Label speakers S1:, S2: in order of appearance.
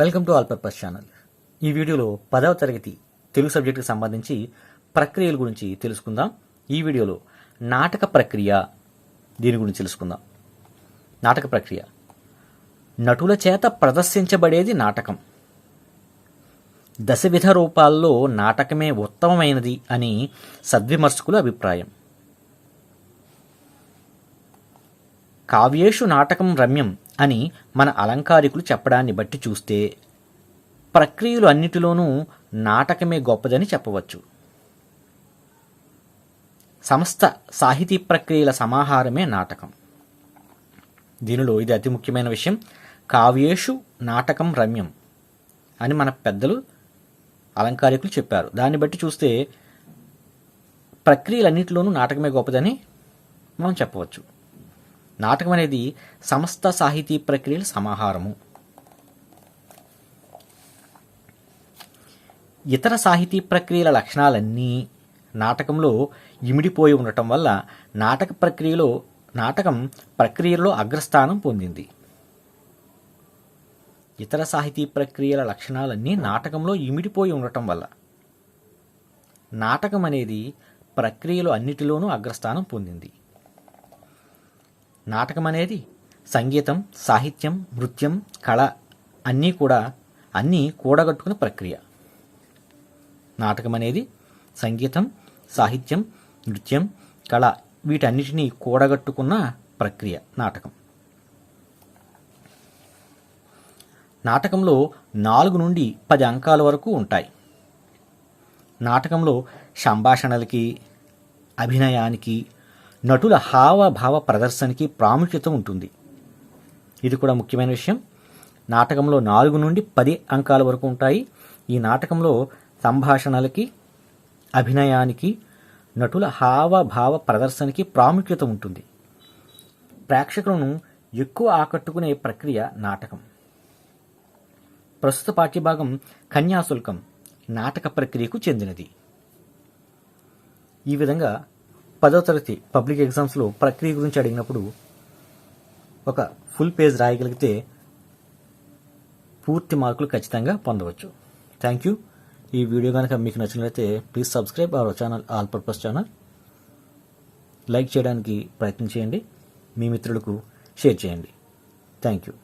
S1: Welcome to all purpose channel. ఈ వీడియోలో పదవ తరగతి తెలుగు సబ్జెక్టుకు సంబంధించి ప్రక్రియల గురించి తెలుసుకుందాం. ఈ వీడియోలో నాటక ప్రక్రియ దీని గురించి తెలుసుకుందాం. నాటక ప్రక్రియ. నటుల చేత ప్రదర్శించబడేది నాటకం. దశవిధ రూపాల్లో నాటకమే ఉత్తమమైనది అని సద్విమర్శకుల అభిప్రాయం. కావ్యేషు నాటకం రమ్యం. అని మన అలంకారికులు చెప్పడాన్ని బట్టి చూస్తే ప్రక్రియలు అన్నిటిలోనూ నాటకమే గొప్పదని చెప్పవచ్చు. సమస్త సాహితీ ప్రక్రియల సమాహారమే నాటకం. దీనిలో ఇది అతి ముఖ్యమైన విషయం. కావ్యేషు నాటకం రమ్యం అని మన పెద్దలు అలంకారికులు చెప్పారు. దాన్ని బట్టి చూస్తే ప్రక్రియలన్నింటిలోనూ నాటకమే గొప్పదని మనం చెప్పవచ్చు. నాటకం అనేది సమస్త సాహితీ ప్రక్రియల సమాహారము. ఇతర సాహితీ ప్రక్రియల లక్షణాలన్నీ నాటకంలో ఇమిడిపోయి ఉండటం వల్ల నాటక ప్రక్రియలో నాటకం ప్రక్రియలో అగ్రస్థానం పొందింది. ఇతర సాహితీ ప్రక్రియల లక్షణాలన్నీ నాటకంలో ఇమిడిపోయి ఉండటం వల్ల నాటకం అనేది ప్రక్రియలు అన్నిటిలోనూ అగ్రస్థానం పొందింది. నాటకం అనేది సంగీతం సాహిత్యం నృత్యం కళ అన్నీ కూడా అన్నీ కూడగట్టుకున్న ప్రక్రియ. నాటకం అనేది సంగీతం సాహిత్యం నృత్యం కళ వీటన్నిటినీ కూడగట్టుకున్న ప్రక్రియ నాటకం. నాటకంలో నాలుగు నుండి పది అంకాల వరకు ఉంటాయి. నాటకంలో సంభాషణలకి అభినయానికి నటుల హావభావ ప్రదర్శనకి ప్రాముఖ్యత ఉంటుంది. ఇది కూడా ముఖ్యమైన విషయం. నాటకంలో నాలుగు నుండి పది అంకాల వరకు ఉంటాయి. ఈ నాటకంలో సంభాషణలకి అభినయానికి నటుల హావభావ ప్రదర్శనకి ప్రాముఖ్యత ఉంటుంది. ప్రేక్షకులను ఎక్కువ ఆకట్టుకునే ప్రక్రియ నాటకం. ప్రస్తుత పాఠ్యభాగం కన్యాశుల్కం నాటక ప్రక్రియకు చెందినది. ఈ విధంగా పదో తరగతి పబ్లిక్ ఎగ్జామ్స్లో ప్రక్రియ గురించి అడిగినప్పుడు ఒక ఫుల్ పేజ్ రాయగలిగితే పూర్తి మార్కులు ఖచ్చితంగా పొందవచ్చు. థ్యాంక్ యూ ఈ వీడియో కనుక మీకు నచ్చినట్లయితే please subscribe our channel all purpose channel like చేయడానికి ప్రయత్నం చేయండి. మీ మిత్రులకు షేర్ చేయండి. Thank you